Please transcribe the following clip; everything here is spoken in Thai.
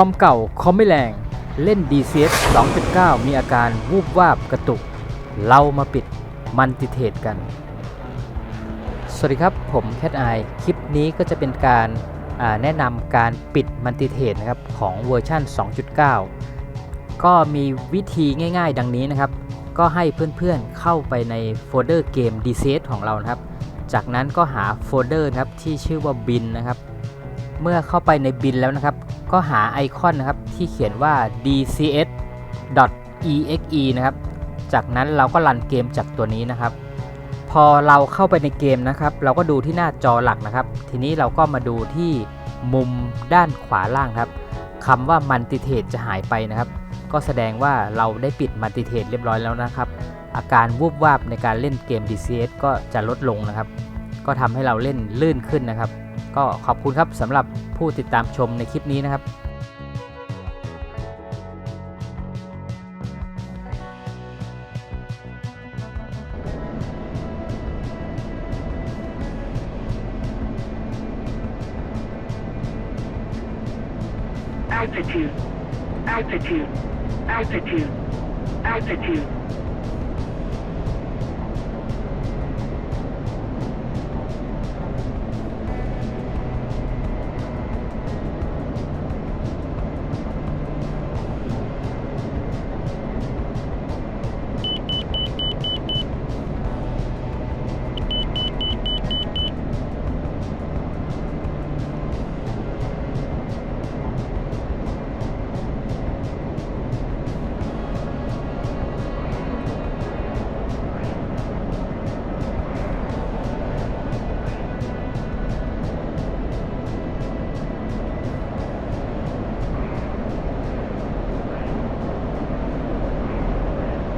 อมเก่าคอมไม่แรง เล่น DCS 2.9 มีอาการวูบวาบกระตุก เรามาปิดมันติเทรดกัน สวัสดีครับผมแคทไอคลิปนี้ก็จะเป็นการแนะนำการปิดมันติเทรดนะครับของเวอร์ชัน2.9 ก็มีวิธีง่ายๆ ดังนี้นะครับ ก็ให้เพื่อนๆเข้าไปในโฟลเดอร์เกม DCS ของเรานะครับ จากนั้นก็หาโฟลเดอร์ครับที่ชื่อว่าบินนะครับ เมื่อเข้าไปในบินแล้วนะครับ ก็หาไอคอนนะครับที่เขียนว่า dcs.exe นะครับ จากนั้นเราก็รันเกมจากตัวนี้นะครับ พอเราเข้าไปในเกมนะครับ เราก็ดูที่หน้าจอหลักนะครับ ทีนี้เราก็มาดูที่มุมด้านขวาล่างครับคำว่ามันติเทรดจะหายไปนะครับ ก็แสดงว่าเราได้ปิดมันติเทรดเรียบร้อยแล้วนะครับ อาการวูบวาบในการเล่นเกม DCS ก็จะลดลงนะครับ ก็ทำให้เราเล่นลื่นขึ้นนะครับ ก็ขอบคุณครับสำหรับผู้ติดตามชมในคลิปนี้นะครับ altitude, altitude, altitude, altitude.